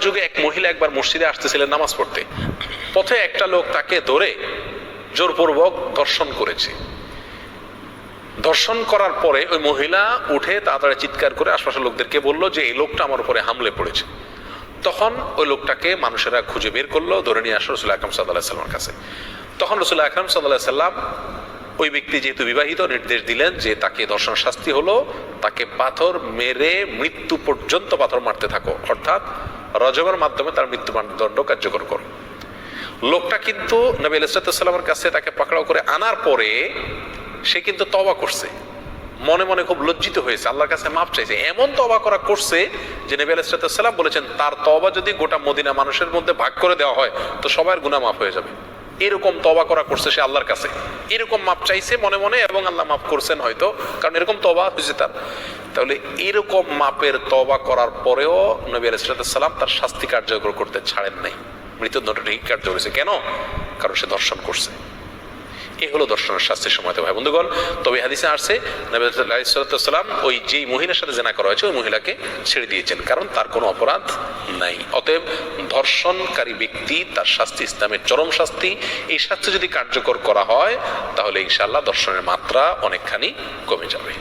যুগে এক মহিলা একবার মসজিদে আসতেছিলেন নামাজ পড়তে। পথে একটা লোক তাকে ধরে জোরপূর্বক দর্শন করেছে। দর্শন করার পরে ওই মহিলা উঠে তাড়াতাড়ি চিৎকার করে আশপাশের লোকদেরকে বলল যে, এই লোকটা আমার উপরে হামলে পড়েছে। তখন ওই লোকটাকে মানুষেরা খুঁজে বের করল, ধরে নিয়ে আসলো রসুল আকরম সাল্লামের কাছে। তখন রসুল আকরম সাল্লাম ওই ব্যক্তি যেহেতু বিবাহিত, নির্দেশ দিলেন যে তাকে দর্শন শাস্তি হলো, তাকে পাথর মেরে মৃত্যু পর্যন্ত পাথর মারতে থাকো। অর্থাৎ রজমের মাধ্যমে তার মৃত্যুদণ্ড কার্যকর করো। লোকটা কিন্তু নবী আলাইসাল্লামের কাছে তাকে পাকড়াও করে আনার পরে সে কিন্তু তবা করছে। মনে মনে খুব লজ্জিত হয়েছে, আল্লাহর কাছে মাপ চাইছে। এমন তবা করা করছে যে নবী আলাইসাল্লাম বলেছেন, তার তবা যদি গোটা মদিনা মানুষের মধ্যে ভাগ করে দেওয়া হয়, তো সবার গুণা মাফ হয়ে যাবে। এরকম তবা করা করছে সে আল্লাহর কাছে। এরকম মাপ চাইছে মনে মনে এবং আল্লাহ মাফ করছেন হয়তো, কারণ এরকম তবা হয়েছে তার। তাহলে এরকম মাপের তবা করার পরেও নবী আলাইসাল্লাম তার শাস্তি কার্যকর করতে ছাড়েন নাই। মৃত্যুদণ্ড ঠিক কার্য করেছে কেন? কারণ সে দর্শন করছে। এ হলো দর্শনের শাস্তির সময়। ভাই বন্ধুগণ, তবে হাদিসে আসছে নবীলাম ওই যেই মহিলার সাথে জেনা করা হয়েছে, ওই মহিলাকে ছেড়ে দিয়েছেন। কারণ তার কোনো অপরাধ নাই। অতএব ধর্ষণকারী ব্যক্তি তার শাস্তি, ইসলামের চরম শাস্তি, এই শাস্তি যদি কার্যকর করা হয়, তাহলে ইনশাল্লাহ দর্শনের মাত্রা অনেকখানি কমে যাবে।